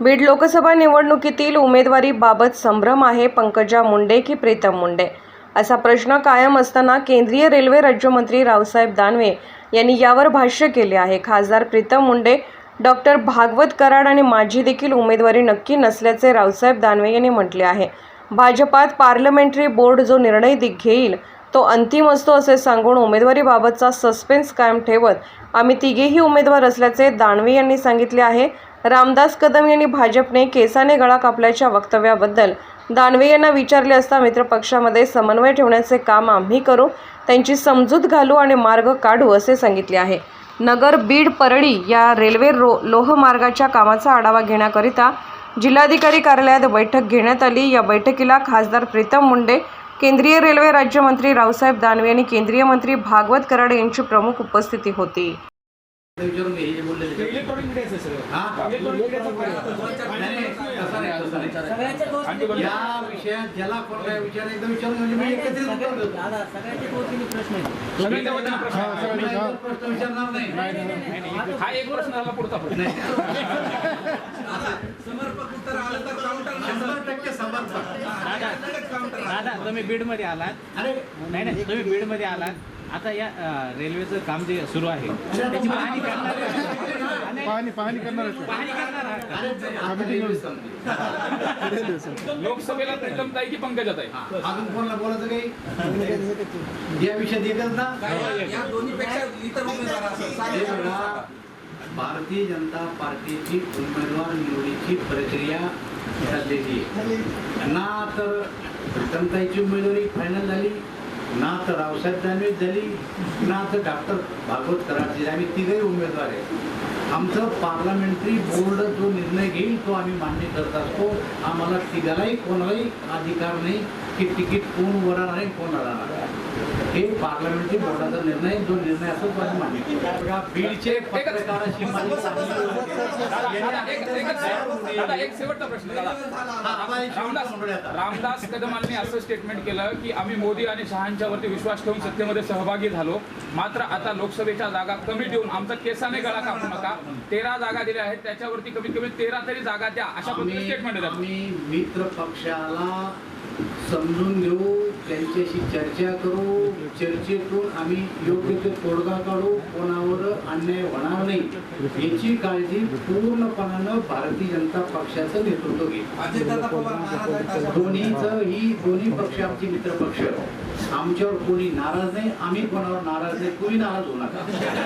बीड लोकसभा निवडणुकीतील उमेदवारीबाबत संभ्रम आहे पंकजा मुंडे की प्रीतम मुंडे? असा प्रश्न कायम असताना केंद्रीय रेल्वे राज्यमंत्री रावसाहेब दानवे यांनी यावर भाष्य केले आहे. खासदार प्रीतम मुंडे डॉक्टर भागवत कराड आणि माझी देखील उमेदवारी नक्की नसल्याचे रावसाहेब दानवे यांनी म्हटले आहे. भाजपात पार्लमेंटरी बोर्ड जो निर्णय घेईल तो अंतिम असतो असे सांगून उमेदवारीबाबतचा सस्पेन्स कायम ठेवत आम्ही तिघेही उमेदवार असल्याचे दानवे यांनी सांगितले आहे. रामदास कदम यांनी भाजपने केसाने गळा कापल्याच्या वक्तव्याबद्दल दानवे यांना विचारले असता मित्रपक्षामध्ये समन्वय ठेवण्याचे काम आम्ही करू त्यांची समजूत घालू आणि मार्ग काढू असे सांगितले आहे. नगर बीड परळी या रेल्वे रो लोहमार्गाच्या कामाचा आढावा घेण्याकरिता जिल्हाधिकारी कार्यालयात बैठक घेण्यात आली. या बैठकीला खासदार प्रीतम मुंडे केंद्रीय रेल्वे राज्यमंत्री रावसाहेब दानवे आणि केंद्रीय मंत्री भागवत कराड यांची प्रमुख उपस्थिती होती. विचारून घे, हे जे बोलले ते. इलेक्ट्रॉनिक मीडियाचं आहे सगळं हा? इलेक्ट्रॉनिक मीडियाचा फायदा. नाही, नाही, तसं नाही, तसं नाही. सगळ्यांचे दोष आणि बघा, या विषयात ज्याला विचार एकदा विचारून म्हणजे मी एकत्रित उत्तर देतो. दादा सगळ्यांचे दोन तीन प्रश्न आहेत सगळ्यांच्या वतीनं प्रश्न आहे. मी एकच प्रश्न विचारणार नाही नाही, नाही, हा एक प्रश्न झाला पुढचा प्रश्न शंभर टक्के समर्पक दादा तुम्ही बीडमध्ये आलात अरे नाही नाही तुम्ही बीडमध्ये आलात आता या रेल्वेचं काम जे सुरू आहे त्याची पाहणी करणार पाहणी पाहणी करणार आहे. पाहणी करणार. लोकसभेला की पंकजात आहे अजून कोणाला बोलायचं काही? या विषयात एकच ना? बघा, भारतीय जनता पार्टीची उमेदवार निवडीची प्रक्रिया चाललेली आहे. ना तर प्रीतमताईची उमेदवारी फायनल झाली. ना तर रावसाहेब दानवे झाली ना तर डॉक्टर भागवत कराडची आम्ही तिघही उमेदवार आहे आमचं पार्लमेंटरी बोर्ड जो निर्णय घेईल तो आम्ही मान्य करत असतो. आम्हाला तिघालाही कोणालाही अधिकार नाही की तिकीट कोण वर राहणार आहे कोण राहणार. आहे. हे पार्लमेंटरी बोर्डाचा निर्णय जो निर्णय असतो तो आम्ही मान्य बीडचे पत्रकाराशी दादा, एक- शेवटचा प्रश्न दादा रामदास कदमांनी असं स्टेटमेंट केलं की आम्ही मोदी आणि शहांच्या वरती विश्वास ठेवून सत्तेमध्ये सहभागी झालो. मात्र आता लोकसभेच्या जागा कमी देऊन आमचा केसाने गळा कापू नका. तेरा जागा दिल्या आहेत त्याच्यावरती कमीत कमी तेरा तरी जागा द्या अशा पद्धतीने स्टेटमेंट देतात. आम्ही मित्र पक्षाला समजून घेऊ त्यांच्याशी चर्चा करू चर्चेतून आम्ही योग्य ते तोडगा काढू कोणावर अन्याय होणार नाही याची काळजी पूर्णपणानं भारतीय जनता पक्षाचं नेतृत्व घेईल. दोन्हीचं ही दोन्ही पक्ष आमची मित्र पक्ष आमच्यावर कोणी नाराज नाही आम्ही कोणावर नाराज नाही कोणी नाराज होऊ नका.